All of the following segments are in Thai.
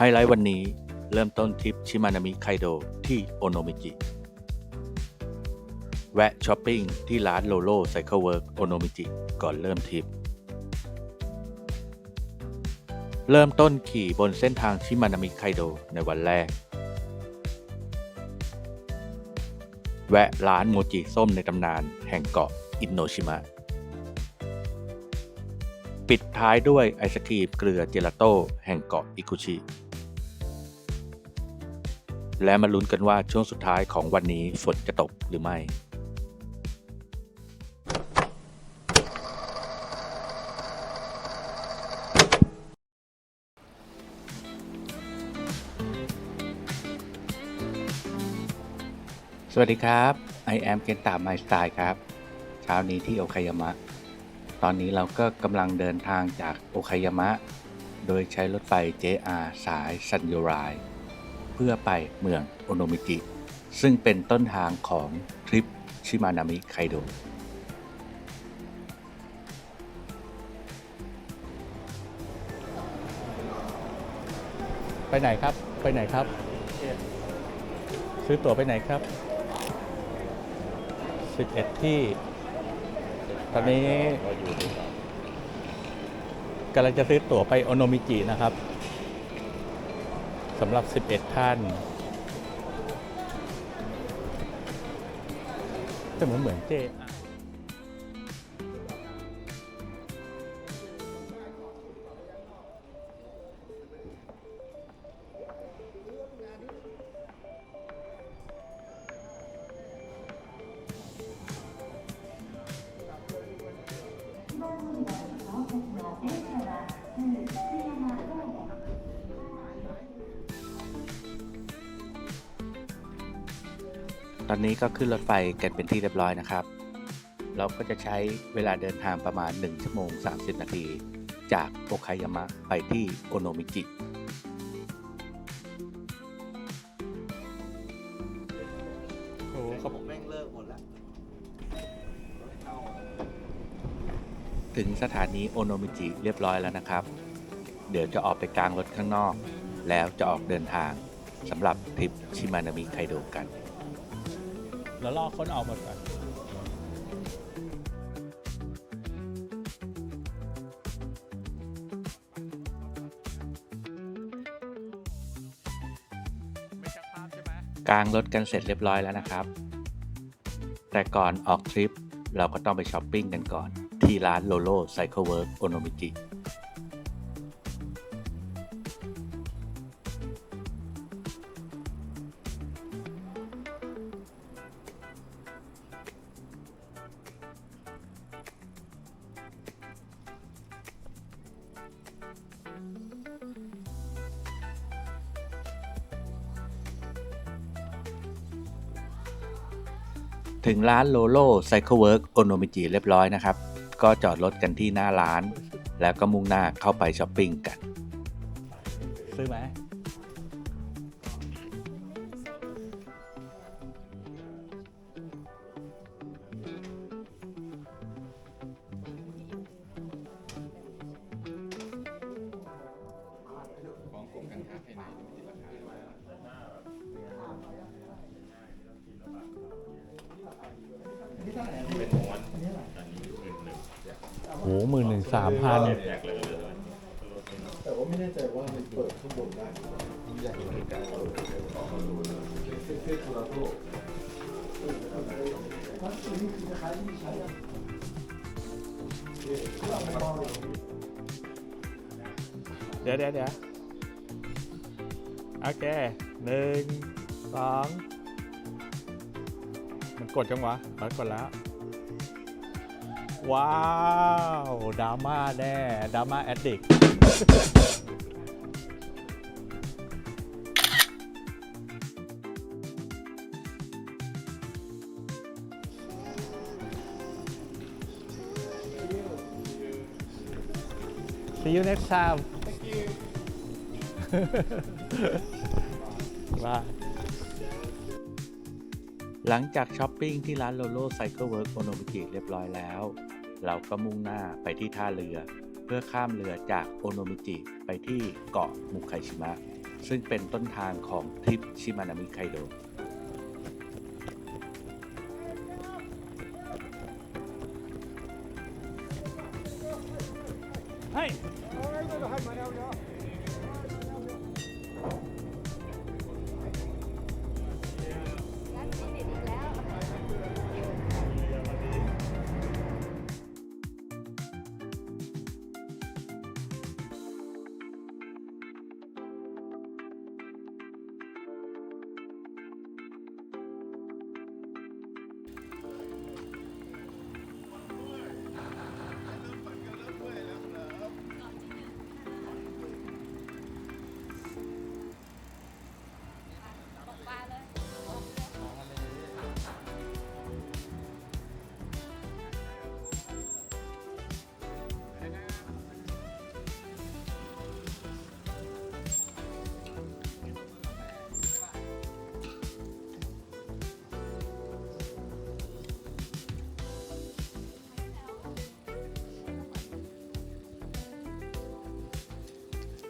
ไฮไลท์วันนี้เริ่มต้นทริปชิมานามิไคโดที่โอโนมิจิแวะช้อปปิ้งที่ร้านโลโลไซเคิลเวิร์กโอโนมิจิก่อนเริ่มทริป เริ่มต้นขี่บนเส้นทางชิมานามิไคโดในวันแรก แวะร้านโมจิส้มในตำนานแห่งเกาะอินโนชิมะ ปิดท้ายด้วยไอศครีมเกลือเจลาโต้แห่งเกาะอิคุชิ และมาลุ้นกันว่าช่วงสุดท้ายของวันนี้ฝนจะตกหรือไม่ สวัสดีครับ I am เกนตาไมสไตล์ครับ เช้านี้ที่โอคายามะ ตอนนี้เราก็กำลังเดินทางจากโอคายามะ โดยใช้รถไฟ JR สายซันโยไร เพื่อไปเมืองโอโนมิจิซึ่งเป็นต้นทางของทริปชิมานามิไคโดไปไหนครับ ไปไหนครับ ซื้อตั๋วไปไหนครับ 11 ที่ ตอนนี้กำลังจะซื้อตั๋วไปโอโนมิจินะครับ สำหรับ 11 ท่าน แต่เหมือนเหมือนเจ ก็ขึ้นรถไฟกันเป็นที่เรียบร้อยนะครับ เราก็จะใช้เวลาเดินทางประมาณ 1 ชั่วโมง 30 นาที จากโอคายามะไปที่โอโนมิจิโอ้เขาผมแม่งเลิกหมดแล้วถึงสถานีโอโนมิจิเรียบร้อยแล้วนะครับ เดี๋ยวจะออกไปกลางรถข้างนอก แล้วจะออกเดินทางสำหรับทริปชิมานามิไคโดกัน แล้วรอคนออกหมดก่อนกลางรถกันเสร็จเรียบร้อยแล้วนะครับ แต่ก่อนออกทริปเราก็ต้องไปช้อปปิ้งกันก่อน ที่ร้านโลโลไซเคิลเวิร์กโอโนมิจิ ถึงร้านโลโลไซเคิลเวิร์กโอโนมิจิเรียบร้อยนะครับ ก็จอดรถกันที่หน้าร้าน แล้วก็มุ่งหน้าเข้าไปช้อปปิ้งกัน ซื้อไหมโห หมื่นหนึ่งสามพันแต่ว่าไม่แน่ใจว่ามันเปิดข้างบนได้ใหญ่เหมือนกันเดี๋ยวเดี๋ยวเดี๋ยวโอเคหนึ่งสองมันกดจังวะมันกดแล้ว ว้าวดราม่าแน่ดราม่าแอดดิก See you next time บายหลังจากช้อปปิ้งที่ร้านโลโลไซเคิลเวิร์กโอโนมิจิเรียบร้อยแล้ว เราก็มุ่งหน้าไปที่ท่าเรือ เพื่อข้ามเรือจากโอโนมิจิไปที่เกาะมุคไคชิมะ ซึ่งเป็นต้นทางของทริปชิมานามิไคโด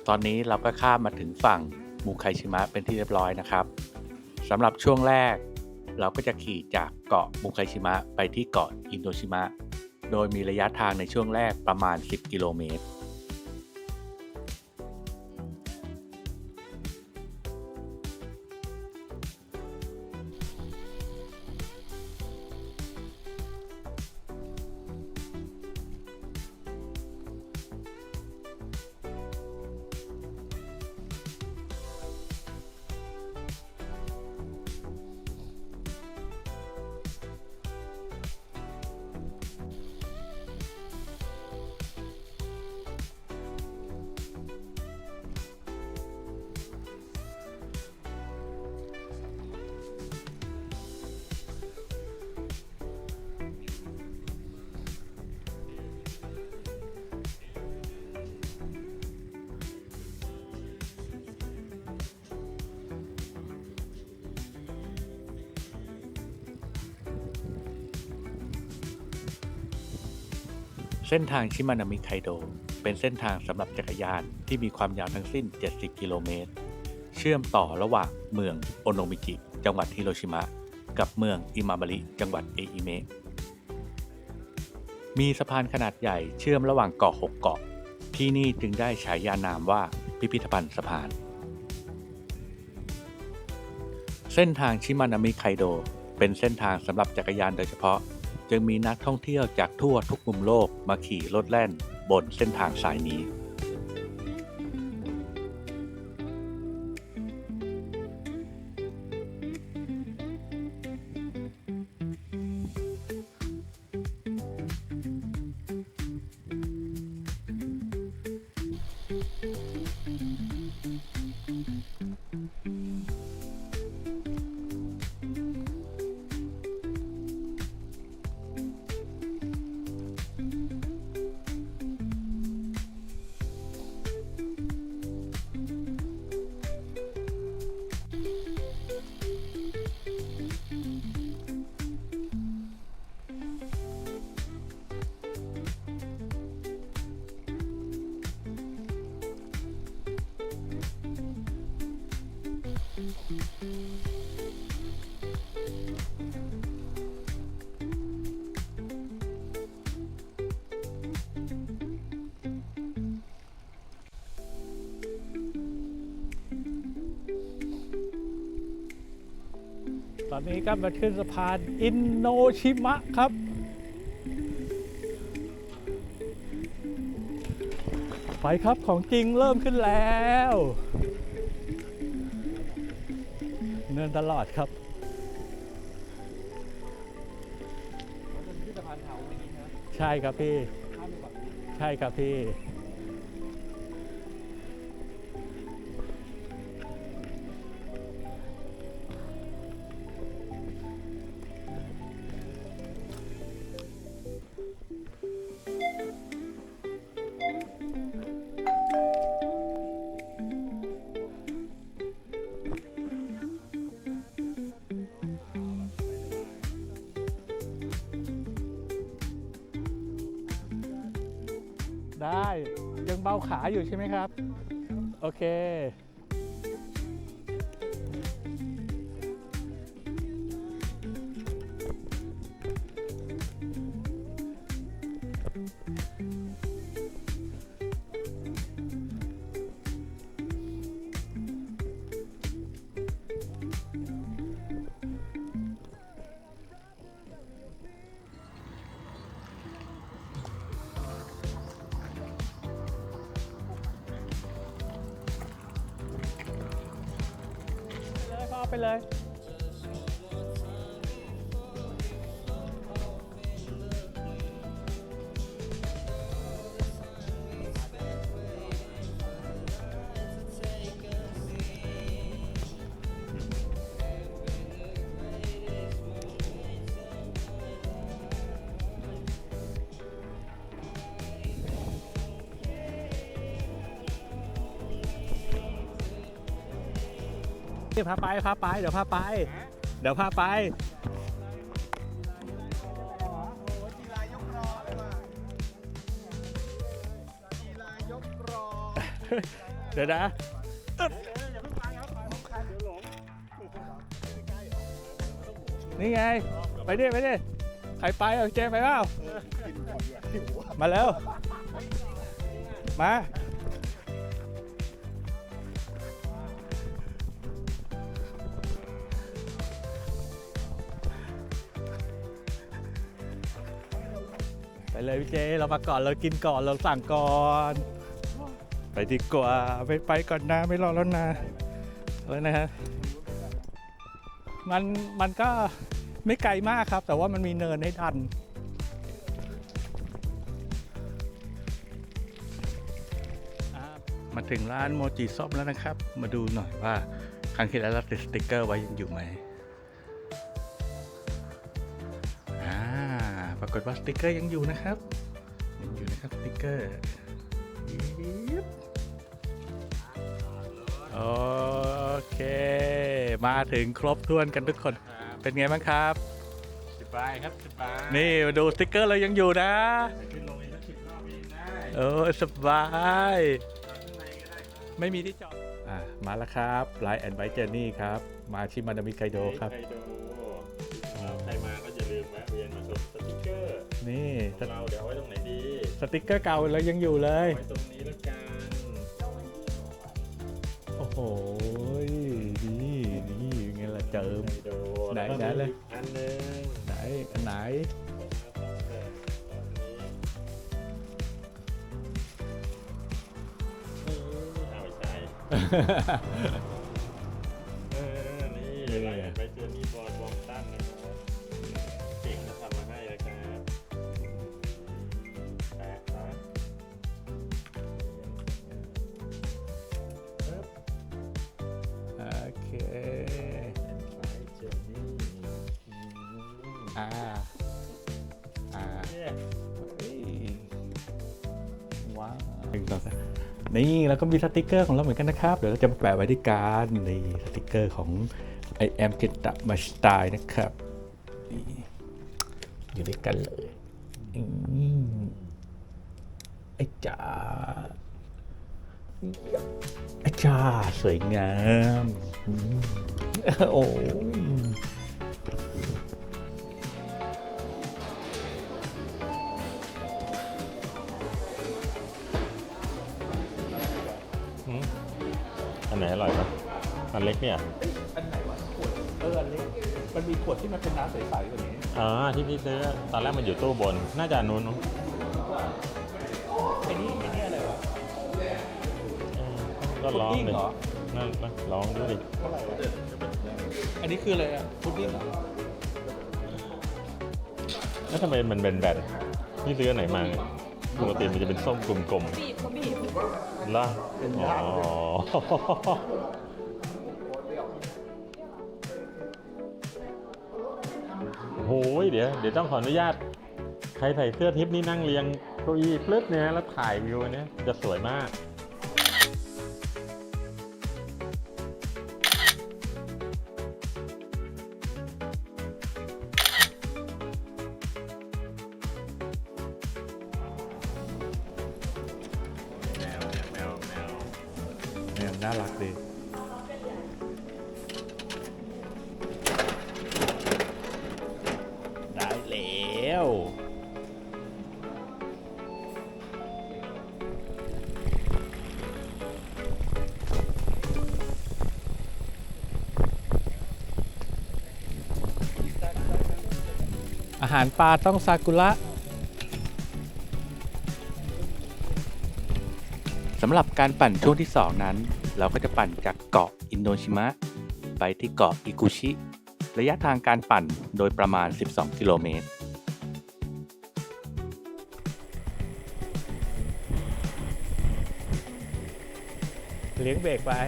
ตอนนี้เราก็ข้ามมาถึงฝั่งมูไคชิมะเป็นที่เรียบร้อยนะครับสำหรับช่วงแรก เราก็จะขี่จากเกาะมูไคชิมะไปที่เกาะอินโดชิมะ โดยมีระยะทางในช่วงแรกประมาณ 10 กิโลเมตร เส้นทางชิมานามิไคโด เป็นเส้นทางสำหรับจักรยานที่มีความยาวทั้งสิ้น 70 กิโลเมตร เชื่อมต่อระหว่างเมืองโอโนมิจิ จังหวัดฮิโรชิมะ กับเมืองอิมาบาริ จังหวัดเออิเมะ มีสะพานขนาดใหญ่เชื่อมระหว่างเกาะ6เกาะ ที่นี่จึงได้ฉายานามว่าพิพิธภัณฑ์สะพาน เส้นทางชิมานามิไคโด เป็นเส้นทางสำหรับจักรยานโดยเฉพาะ จึงมีนักท่องเที่ยวจากทั่วทุกมุมโลกมาขี่รถแล่นบนเส้นทางสายนี้ ตอนนี้ก็มาขึ้นสะพานอินโนชิมะครับไปครับของจริงเริ่มขึ้นแล้วเนินตลอดครับใช่ครับพี่ ใช่ครับพี่ ได้ ยังเบาขาอยู่ใช่ไหมครับ โอเค ไพาไปพาไปเดี๋ยวพาไป เดี๋ยวพาไปเดี๋ยวนะนี่ไง ไปดิไปดิใครไปเอาเจไปเปล่ามาแล้ว มา เลยพี่เจ เรามาก่อนเรากินก่อนเราสั่งก่อน ไปดีกว่าไปไปก่อนนะไม่รอแล้วนะแล้วนะฮะมันมันก็ไม่ไกลมากครับ แต่ว่ามันมีเนินให้ดันมาถึงร้านโมจิซอบแล้วนะครับ มาดูหน่อยว่าครั้งที่แล้วเราติดสติกเกอร์ไว้ยังอยู่ไหมากฏว่าสติ๊กเกอร์ยังอยู่นะครับยังอยู่นะครับสติ๊กเกอร์ยิบโอเค มาถึงครบถ้วนกันทุกคน เป็นไงบ้างครับสบายครับสบายนี่มาดูสติ๊กเกอร์เรายังอยู่นะขึ้นลงอีกสักสิบรอบเองได้เออสบายจอดข้างในก็ได้ครับไม่มีที่จอดอะมาแล้วครับไลน์แอนด์ไวเจอร์นี่ครับ มาชิมานามิไกโดครับ นี่ขสองเราเดี๋ยวเอาไว้ตรงไหนดีสติ๊กเกอร์เก่าเรายังอยู่เลยไว้ตรงนี้แล้วกันโอ้โหนี่นี่ไงล่ะเจิมใครดูไหนแล้วก็ไหนเลยมีอันหนึ่งไหนอันไหน เอาไม่ใช่เออนี่อะไรไปเจอนี่บอลวองตัน นี่แล้วก็มีสติกเกอร์ของเราเหมือนกันนะครับ เดี๋ยวเราจะมาแปะไว้ที่การนี่สติกเกอร์ของ I am g e t a m a s t y นะครับอยู่ด้วยกันเลยอไอจ๋าไอจ๋าสวยงามอืมโอ้ อันเล็กเนี่ยอันไหนวะขวดเอออันเล็กมันมีขวดที่มันเป็นน้ำใสๆกว่านี้อ๋อที่พี่ซื้อตอนแรกมันอยู่ตู้บน น่าจะอันนู้นนู้นไอ้นี่ไอ้นี่อะไรวะเออก็ลองพุดดิ้งดิเหรอ นั่นนะลองดูดิเท่าไหร่วะอันนี้คืออะไรอะพุดดิ้งเหรอแล้วทำไมมันเป็นแบนพี่ซื้ออันไหนมาเนี่ยปกติมันจะเป็นส้มกลมบีบเขาบีบๆล่ะอ๋อ ยเดี๋ยวเดี๋ยวต้องขออนุญาต ใครใส่เสื้อทิปนี่นั่งเรียงเก้าอี้ปลึ๊ดเนี่ยแล้วถ่ายวิวเนี้ยจะสวยมากแมวเนี่ยแมวแมวเนี่ยน่ารักดี อาหารปลาต้องซากุระสำหรับการปั่นช่วงที่ 2 นั้น เราก็จะปั่นจากเกาะอินโดชิมะ ไปที่เกาะอิกุชิ ระยะทางการปั่นโดยประมาณ 12 กิโลเมตร เลี้ยงเบรกไว้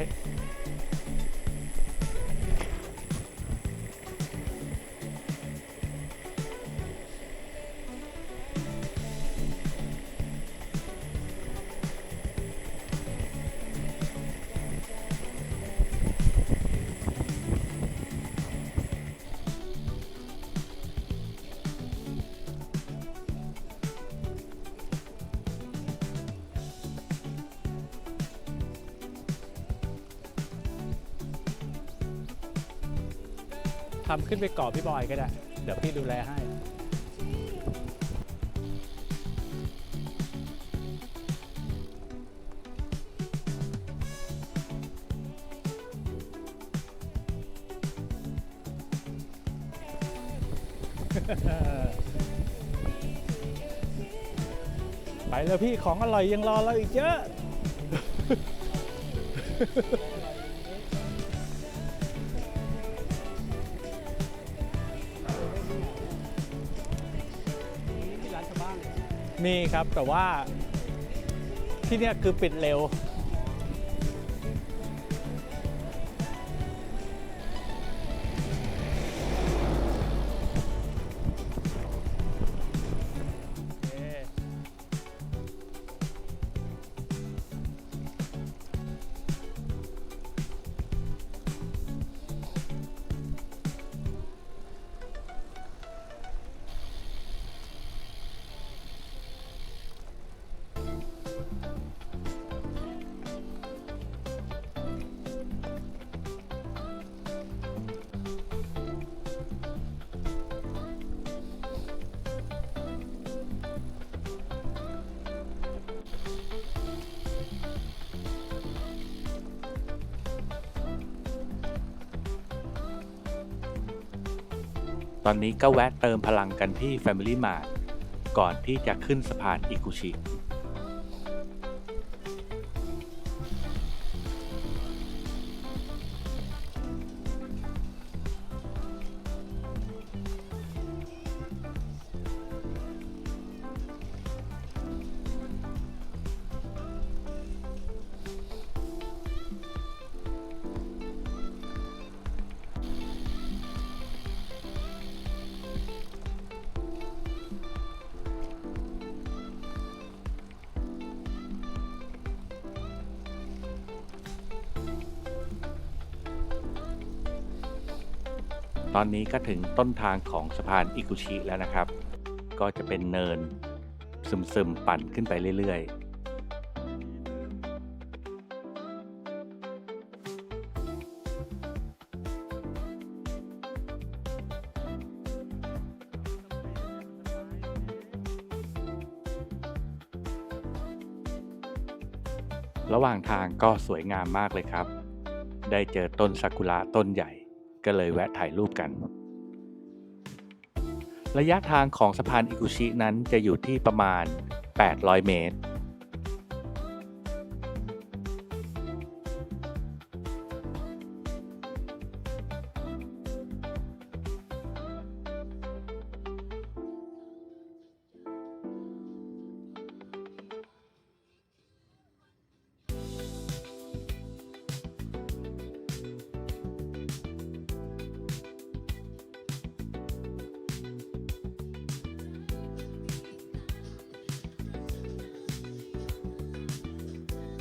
ขึ้นไปก่อพี่บอยก็ได้ เดี๋ยวพี่ดูแลให้ ไปแล้วพี่ของอร่อยยังรอเราอีกเยอะ ครับ แต่ว่าที่นี่คือปิดเร็ว ตอนนี้ก็แวะเติมพลังกันที่ Family Mart ก่อนที่จะขึ้นสะพานอิกุชิ อนนี้ก็ถึงต้นทางของสะพานอิกุชิแล้วนะครับ ก็จะเป็นเนินซึมๆปั่นขึ้นไปเรื่อยๆระหว่างทางก็สวยงามมากเลยครับ ได้เจอต้นซากุระต้นใหญ่ ก็เลยแวะถ่ายรูปกัน ระยะทางของสะพานอิกุชินั้นจะอยู่ที่ประมาณ 800 เมตร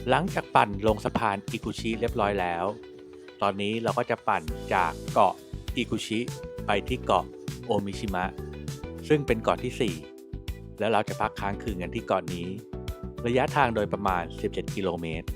หลังจากปั่นลงสะพานอิกุชิเรียบร้อยแล้ว ตอนนี้เราก็จะปั่นจากเกาะอิกุชิไปที่เกาะโอมิชิมะ ซึ่งเป็นเกาะที่ 4 แล้วเราจะพักค้างคืนกันที่เกาะนี้ ระยะทางโดยประมาณ 17 กิโลเมตร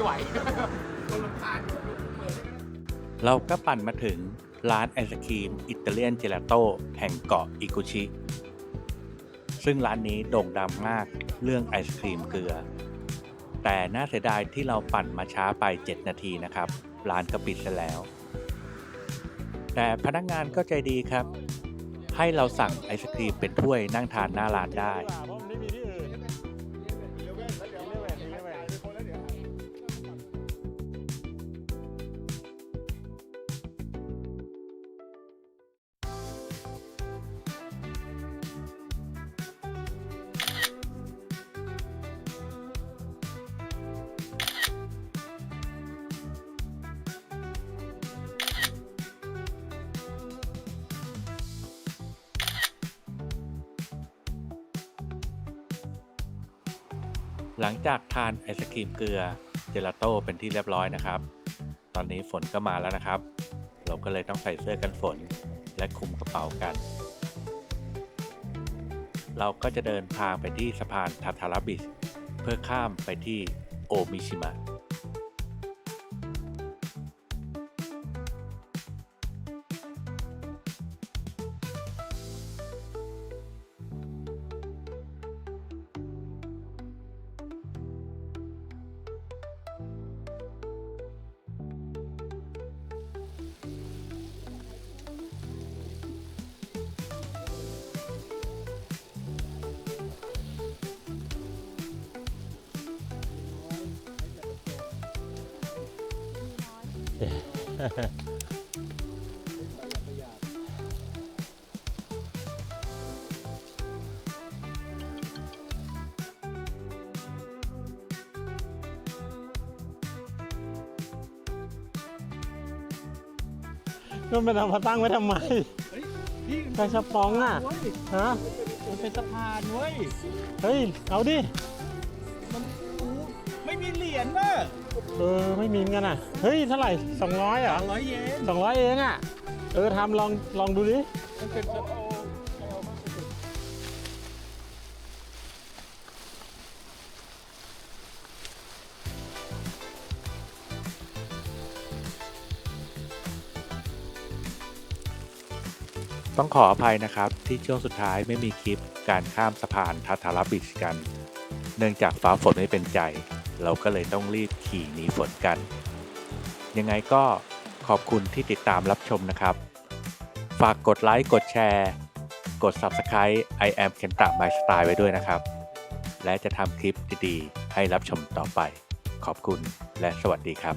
ไม่ไหวเราก็ปั่นมาถึงร้านไอศครีม อิตาเลียนเจลาโต้แห่งเกาะอิกุชิ ซึ่งร้านนี้โด่งดังมากเรื่องไอศครีมเกลือ แต่น่าเสียดายที่เราปั่นมาช้าไป 7 นาทีนะครับ ร้านก็ปิดซะแล้ว แต่พนักงานก็ใจดีครับ ให้เราสั่งไอศครีมเป็นถ้วยนั่งทานหน้าร้านได้านไอศครีมเกลือเจลาโต้เป็นที่เรียบร้อยนะครับ ตอนนี้ฝนก็มาแล้วนะครับ เราก็เลยต้องใส่เสื้อกันฝนและคลุมกระเป๋ากัน เราก็จะเดินทางไปที่สะพานทาทาราบิสเพื่อข้ามไปที่โอมิชิมะ ก็ไม่เอามาตั้งไว้ทำไมใส่สปองอะฮะมันเป็นสะพานเว้ยเฮ้ยเอาดิไม่มีเหรียญน่ะเออไม่มีเงินอะเฮ้ยเท่าไหร่สองร้อยเหรอร้อยเยนสองร้อยเองอะเออทำลองลองดูดิมันเป็นสะพาน ต้องขออภัยนะครับ ที่ช่วงสุดท้ายไม่มีคลิปการข้ามสะพานทาทาราบิชกัน เนื่องจากฟ้าฝนไม่เป็นใจ เราก็เลยต้องรีบขี่หนีฝนกัน ยังไงก็ขอบคุณที่ติดตามรับชมนะครับ ฝากกดไลค์กดแชร์ กด Subscribe I am Kenta My Style ไว้ด้วยนะครับ และจะทำคลิปดีๆ ให้รับชมต่อไป ขอบคุณและสวัสดีครับ